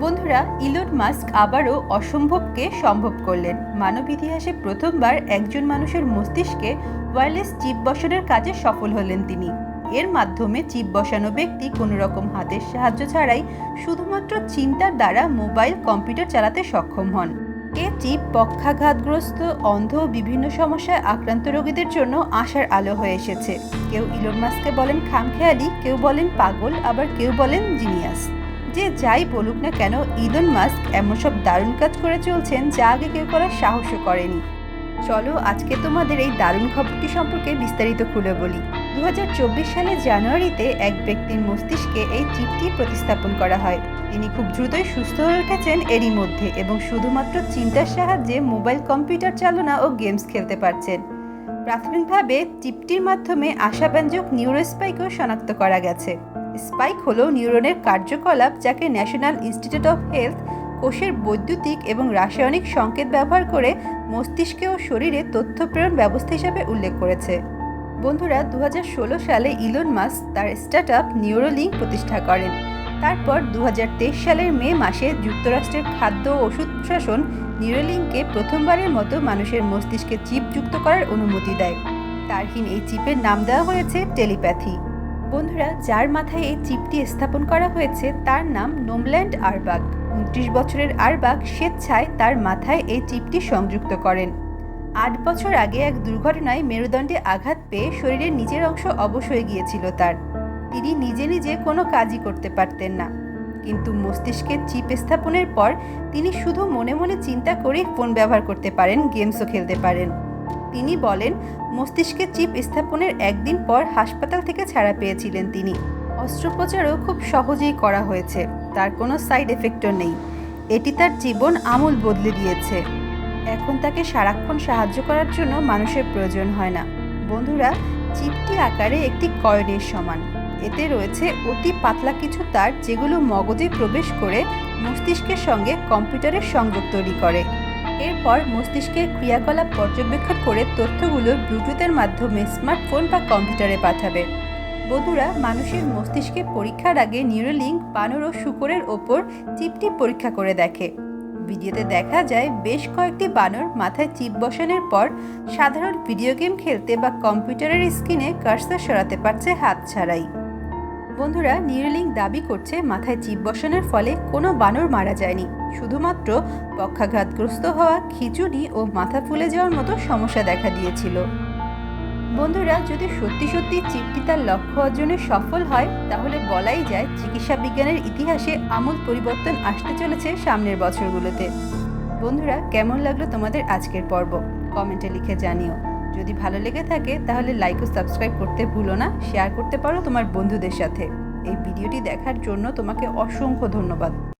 বন্ধুরা, Elon Musk আবারও অসম্ভবকে সম্ভব করলেন। মানব ইতিহাসে প্রথমবার একজন মানুষের মস্তিষ্কে ওয়্যারলেস চিপ বসানোর কাজে সফল হলেন তিনি। এর মাধ্যমে চিপ বসানো ব্যক্তি কোনো রকম হাতের সাহায্য ছাড়াই শুধুমাত্র চিন্তার দ্বারা মোবাইল, কম্পিউটার চালাতে সক্ষম হন। এ চিপ পক্ষাঘাতগ্রস্ত, অন্ধ বিভিন্ন সমস্যায় আক্রান্ত রোগীদের জন্য আশার আলো হয়ে এসেছে। কেউ ইলন মাস্ককে বলেন খামখেয়ালি, কেউ বলেন পাগল, আবার কেউ বলেন জিনিয়াস। যে যাই বলুক না কেন ইলন মাস্ক এমন সব দারুণ কাজ করে চলছেন যা আগে কেউ করার সাহসও করেনি। চলো আজকে তোমাদের এই দারুণ খবরটি সম্পর্কে বিস্তারিত খুলে বলি। দু সালের জানুয়ারিতে এক ব্যক্তির মস্তিষ্কে এই চিপটি প্রতিস্থাপন করা হয়। তিনি খুব দ্রুতই সুস্থ হয়ে উঠেছেন এরই মধ্যে এবং শুধুমাত্র চিন্তার সাহায্যে মোবাইল, কম্পিউটার চালনা ও গেমস খেলতে পারছেন। প্রাথমিকভাবে, চিপটির মাধ্যমে আশাব্যঞ্জক নিউরোস্পাইকও শনাক্ত করা গেছে। স্পাইক হলো নিউরনের কার্যকলাপ যাকে ন্যাশনাল ইনস্টিটিউট অফ হেলথ কোষের বৈদ্যুতিক এবং রাসায়নিক সংকেত ব্যবহার করে মস্তিষ্কে ও শরীরে তথ্য প্রেরণ ব্যবস্থা হিসাবে উল্লেখ করেছে। বন্ধুরা দু হাজার ষোলো সালে ইলন মাস্ক তার স্টার্ট আপ নিউরোলিঙ্ক প্রতিষ্ঠা করেন। তারপর দু হাজার তেইশ সালের মে মাসে যুক্তরাষ্ট্রের খাদ্য ও ওষুধ প্রশাসন নিউরোলিঙ্ককে প্রথমবারের মতো মানুষের মস্তিষ্কে চিপ যুক্ত করার অনুমতি দেয়। তারহীন এই চিপের নাম দেওয়া হয়েছে টেলিপ্যাথি। বন্ধুরা, যার মাথায় এই চিপটি স্থাপন করা হয়েছে, তার নাম নোমল্যান্ড আরবাগ। উনত্রিশ বছরের আরবাগ স্বেচ্ছায় তার মাথায় এই চিপটি সংযুক্ত করেন। আট বছর আগে এক দুর্ঘটনায় মেরুদণ্ডে আঘাত পেয়ে শরীরের নিজের অংশ অবশ হয়ে গিয়েছিল তার। তিনি নিজে নিজে কোনো কাজই করতে পারতেন না। কিন্তু মস্তিষ্কে চিপ স্থাপনের পর তিনি শুধু মনে মনে চিন্তা করেই ফোন ব্যবহার করতে পারেন, গেমসও খেলতে পারেন। তিনি বলেন, মস্তিষ্কে চিপ স্থাপনের একদিন পর হাসপাতাল থেকে ছাড়া পেয়েছিলেন তিনি। অস্ত্রোপচারও খুব সহজেই করা হয়েছে, তার কোনো সাইড এফেক্টও নেই। এটি তার জীবন আমূল বদলে দিয়েছে। এখন তাকে সারাক্ষণ সাহায্য করার জন্য মানুষের প্রয়োজন হয় না। বন্ধুরা, চিপটি আকারে একটি কয়েনের সমান। এতে রয়েছে অতি পাতলা কিছু তার যেগুলো মগজে প্রবেশ করে মস্তিষ্কের সঙ্গে কম্পিউটারের সংযোগ তৈরি করে। এরপর মস্তিষ্কের ক্রিয়াকলাপ পর্যবেক্ষণ করে তথ্যগুলো ব্লুটুথের মাধ্যমে স্মার্টফোন বা কম্পিউটারে পাঠাবে। বন্ধুরা, মানুষের মস্তিষ্কে পরীক্ষার আগে নিউরোলিঙ্ক বানর ও শুকরের ওপর চিপটি পরীক্ষা করে দেখে। ভিডিওতে দেখা যায়, বেশ কয়েকটি বানর মাথায় চিপ বসানোর পর সাধারণ ভিডিও গেম খেলতে বা কম্পিউটারের স্ক্রিনে কার্সার সরাতে পারছে হাত ছাড়াই। বন্ধুরা নিউরলিঙ্ক দাবি করছে, মাথায় চিপ বসানোর ফলে কোনো বানর মারা যায়নি। শুধুমাত্র পক্ষাঘাতগ্রস্ত হওয়া খিচুড়ি ও মাথা ফুলে যাওয়ার মতো সমস্যা দেখা দিয়েছিল। বন্ধুরা, যদি সত্যি সত্যি চিপটি তার লক্ষ্য অর্জনে সফল হয়, তাহলে বলাই যায় চিকিৎসা বিজ্ঞানের ইতিহাসে আমূল পরিবর্তন আসতে চলেছে সামনের বছরগুলোতে। বন্ধুরা, কেমন লাগল তোমাদের আজকের পর্ব? কমেন্টে লিখে জানিও। যদি ভালো লেগে থাকে, তাহলে লাইক ও সাবস্ক্রাইব করতে ভুলো না শেয়ার করতে পারো তোমার বন্ধুদের সাথে। এই ভিডিওটি দেখার জন্য তোমাকে অসংখ্য ধন্যবাদ।